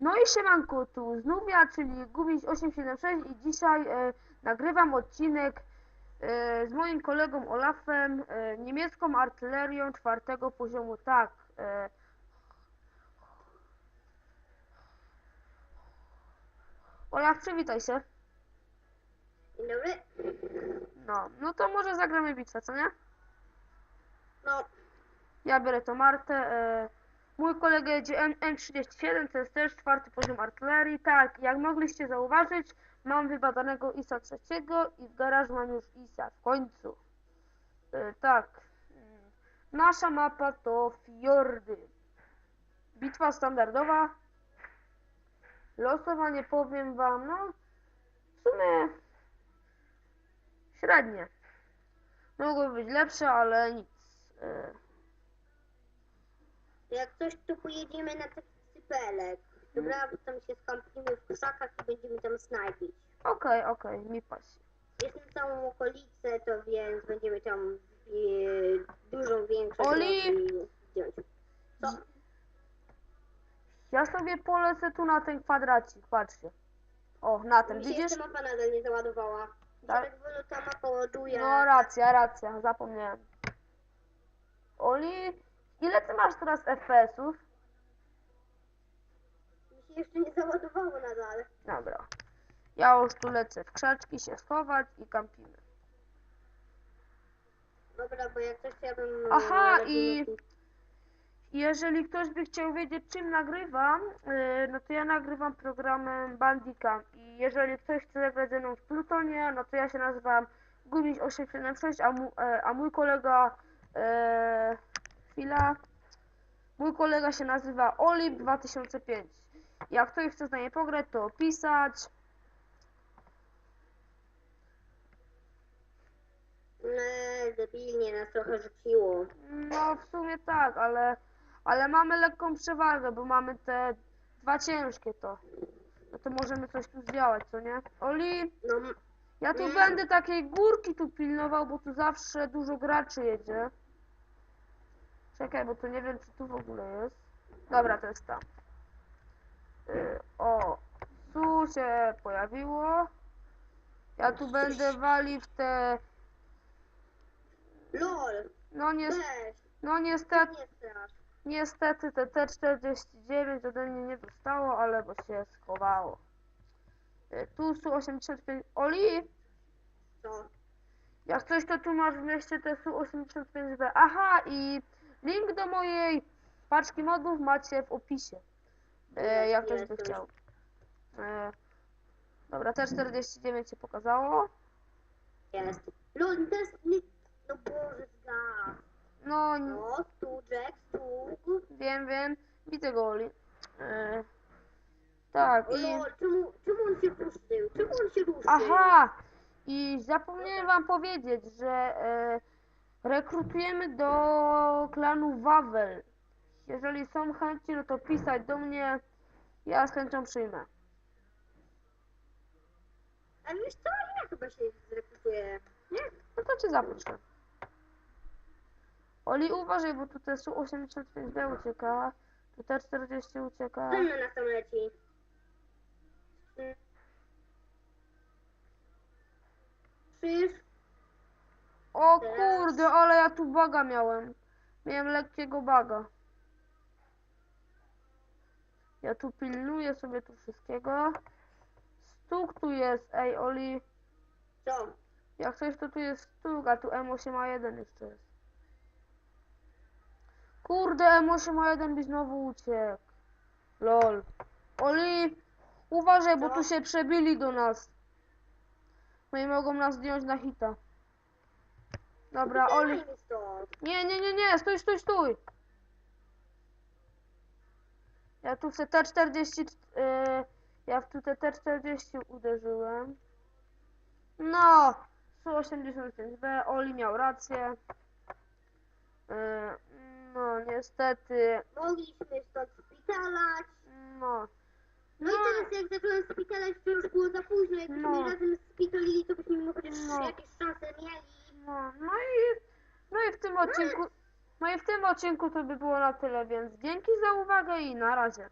No i siemanko, tu znów ja, czyli Gumiś876 i dzisiaj e, nagrywam odcinek e, z moim kolegą Olafem e, niemiecką artylerią czwartego poziomu. Tak. E, Olaf, przywitaj się. Dzień dobry. No, no to może zagramy bitwę, co nie? No, Ja biorę tą Martę. E, mój kolega jedzie M- M37, to jest też czwarty poziom artylerii. Tak, jak mogliście zauważyć, mam wybadanego ISA trzeciego i w garażu mam już ISA w końcu. E, tak. Nasza mapa to fiordy. Bitwa standardowa. Losowanie powiem wam, no w sumie średnie. Mogły być lepsze, ale nic. E, jak coś, to pojedziemy na taki cypelek. Dobra, bo tam się skampimy w krzakach i będziemy tam snajpić. Okej, okej, mi pasi. Jest na całą okolicę, to więc będziemy tam e, dużą większość Oli! mogli zdjąć. Co? Ja sobie polecę tu na ten kwadracik, patrzcie. O, na ten, Mi się widzisz? jeszcze mapa nadal nie załadowała. Tak? Tak wolno ta mapa ładuje. No racja, racja, zapomniałem. Oli, ile ty masz teraz FPS-ów? Mi się jeszcze nie załadowało nadal. Dobra. Ja już tu lecę w krzaczki się schować i kampimy. Dobra, bo jak coś ja bym... Aha, i- Jeżeli ktoś by chciał wiedzieć czym nagrywam, yy, no to ja nagrywam programem Bandicam i jeżeli ktoś chce zagrać ze mną w Plutonie, no to ja się nazywam Gumiś876, a, mu, e, a mój kolega e, chwila, mój kolega się nazywa Olip2005. Jak ktoś chce z nami pograć, to pisać. No, debilnie nas trochę rzuciło. No w sumie tak, ale, ale mamy lekką przewagę, bo mamy te dwa ciężkie to. No to możemy coś tu zdziałać, co nie? Oli, No, ja tu będę takiej górki tu pilnował, bo tu zawsze dużo graczy jedzie. Czekaj, bo tu nie wiem, czy tu w ogóle jest. Dobra, to jest tam. Y, o, tu się pojawiło. Ja tu będę walił w te... LOL! No, nie, Weź! no niestety... Nie strasz. Niestety te T49 ode mnie nie dostało, ale bo się schowało. E, Tu są 85. Oli, Co? jak coś to tu masz w mieście te su 85B. Aha, i link do mojej paczki modów macie w opisie. E, jak ktoś by chciał. E, dobra, T49 się pokazało. Jest. LOL, to jest... No Boże, zgas. No, No, tu Jack, tu... wiem, wiem. Widzę go, Oli. E, tak, O i... LOL, czemu, czemu on się ruszył? Czemu on się ruszył? Aha! I zapomniałem wam powiedzieć, że e, rekrutujemy do klanu Wawel. Jeżeli są chętni, no to pisać do mnie. Ja z chęcią przyjmę. Ale wiesz co, ja chyba się zrekrutuję. Nie? No to cię zaproszę. Oli, uważaj, bo tu też 85D ucieka. Tu T40 ucieka. Co na tam leci? O kurde, ale ja tu baga miałem. Miałem lekkiego baga. Ja tu pilnuję sobie tu wszystkiego. Stuk tu jest, ej Oli. Co? Jak coś to tu jest stuk, a tu M8A1 jeszcze jest. Kurde, M8A1 by znowu uciekł. Lol. Oli, uważaj, bo tu się przebili do nas. No i mogą nas zdjąć na hita. Dobra, Oli. Nie, nie, nie, nie, stój, stój, stój. Ja tu te T40, yy, ja w tu te T40 uderzyłem. No, Su-85B, Oli miał rację. Yy, no, niestety, Mogliśmy stąd spitalać. no. No, i teraz jak zacząłem spitalać, to już było za późno. Jakbyśmy No. razem spitolili, to byśmy chociaż No. jakieś szanse. No, no i, no i w tym odcinku, no i w tym odcinku to by było na tyle, więc dzięki za uwagę i na razie.